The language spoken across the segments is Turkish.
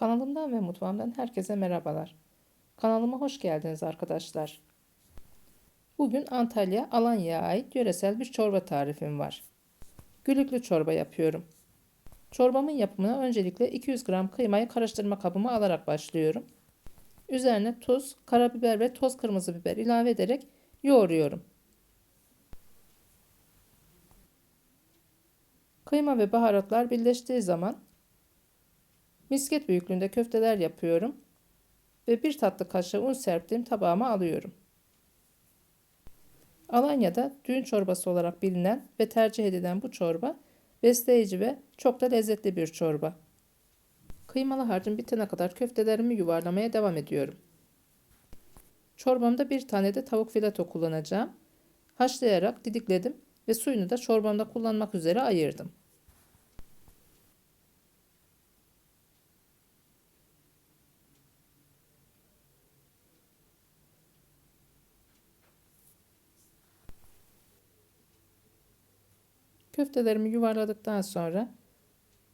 Kanalımdan ve mutfağımdan herkese merhabalar. Kanalıma hoş geldiniz arkadaşlar. Bugün Antalya Alanya'ya ait yöresel bir çorba tarifim var. Gülüklü çorba yapıyorum. Çorbamın yapımına öncelikle 200 gram kıymayı karıştırma kabıma alarak başlıyorum. Üzerine tuz, karabiber ve toz kırmızı biber ilave ederek yoğuruyorum. Kıyma ve baharatlar birleştiği zaman misket büyüklüğünde köfteler yapıyorum ve bir tatlı kaşığı un serptiğim tabağıma alıyorum. Alanya'da düğün çorbası olarak bilinen ve tercih edilen bu çorba besleyici ve çok da lezzetli bir çorba. Kıymalı harcım bitene kadar köftelerimi yuvarlamaya devam ediyorum. Çorbamda bir tane de tavuk fileto kullanacağım. Haşlayarak didikledim ve suyunu da çorbamda kullanmak üzere ayırdım. Köftelerimi yuvarladıktan sonra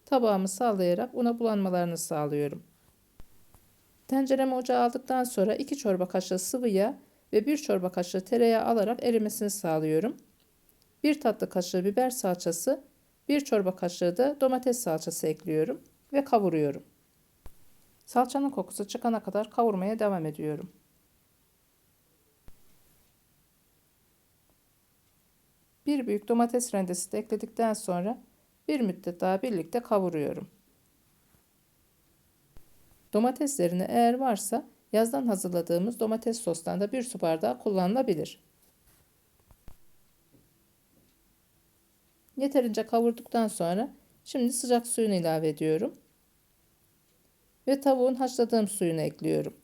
tabağımı sallayarak una bulanmalarını sağlıyorum. Tenceremi ocağa aldıktan sonra 2 çorba kaşığı sıvı yağ ve 1 çorba kaşığı tereyağı alarak erimesini sağlıyorum. 1 tatlı kaşığı biber salçası, 1 çorba kaşığı da domates salçası ekliyorum ve kavuruyorum. Salçanın kokusu çıkana kadar kavurmaya devam ediyorum. Bir büyük domates rendesi de ekledikten sonra bir müddet daha birlikte kavuruyorum. Domateslerini eğer varsa yazdan hazırladığımız domates sostan da bir su bardağı kullanılabilir. Yeterince kavurduktan sonra şimdi sıcak suyunu ilave ediyorum. Ve tavuğun haşladığım suyunu ekliyorum.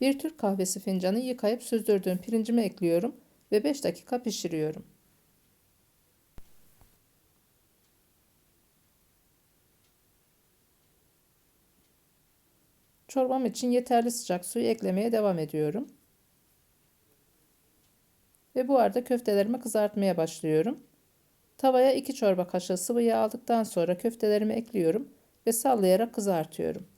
Bir Türk kahvesi fincanı yıkayıp süzdürdüğüm pirincimi ekliyorum ve 5 dakika pişiriyorum. Çorbam için yeterli sıcak suyu eklemeye devam ediyorum. Ve bu arada köftelerimi kızartmaya başlıyorum. Tavaya 2 çorba kaşığı sıvı yağ aldıktan sonra köftelerimi ekliyorum ve sallayarak kızartıyorum.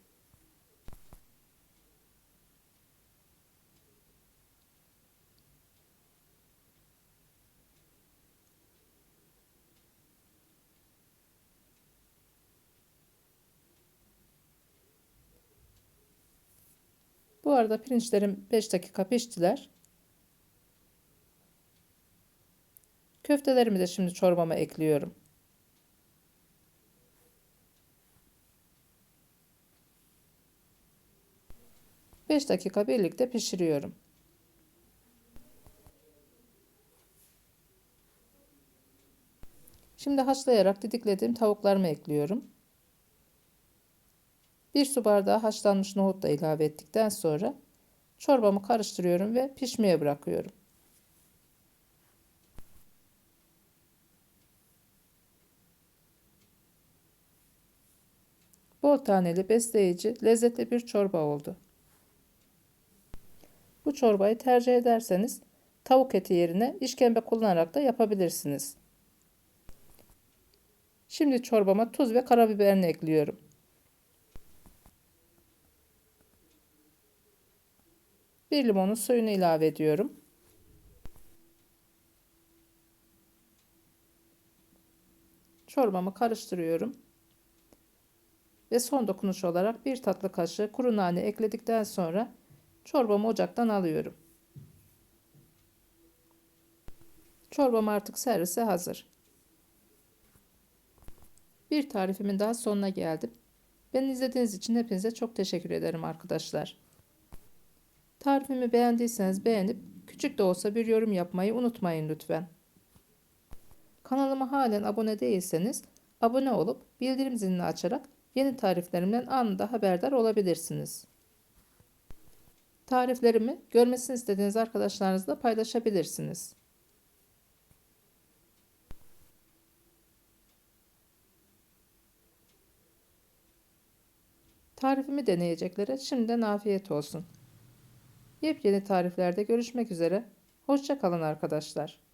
Bu arada pirinçlerim 5 dakika piştiler. Köftelerimi de şimdi çorbama ekliyorum. Beş dakika birlikte pişiriyorum. Şimdi haşlayarak didiklediğim tavuklarımı ekliyorum. Bir su bardağı haşlanmış nohut da ilave ettikten sonra çorbamı karıştırıyorum ve pişmeye bırakıyorum. Bol taneli, besleyici, lezzetli bir çorba oldu. Bu çorbayı tercih ederseniz tavuk eti yerine işkembe kullanarak da yapabilirsiniz. Şimdi çorbama tuz ve karabiberini ekliyorum. Bir limonun suyunu ilave ediyorum. Çorbamı karıştırıyorum. Ve son dokunuş olarak bir tatlı kaşığı kuru nane ekledikten sonra çorbamı ocaktan alıyorum. Çorbam artık servise hazır. Bir tarifimin daha sonuna geldim. Beni izlediğiniz için hepinize çok teşekkür ederim arkadaşlar. Tarifimi beğendiyseniz beğenip küçük de olsa bir yorum yapmayı unutmayın lütfen. Kanalıma halen abone değilseniz abone olup bildirim zilini açarak yeni tariflerimden anında haberdar olabilirsiniz. Tariflerimi görmesini istediğiniz arkadaşlarınızla paylaşabilirsiniz. Tarifimi deneyeceklere şimdiden afiyet olsun. Yepyeni tariflerde görüşmek üzere. Hoşçakalın arkadaşlar.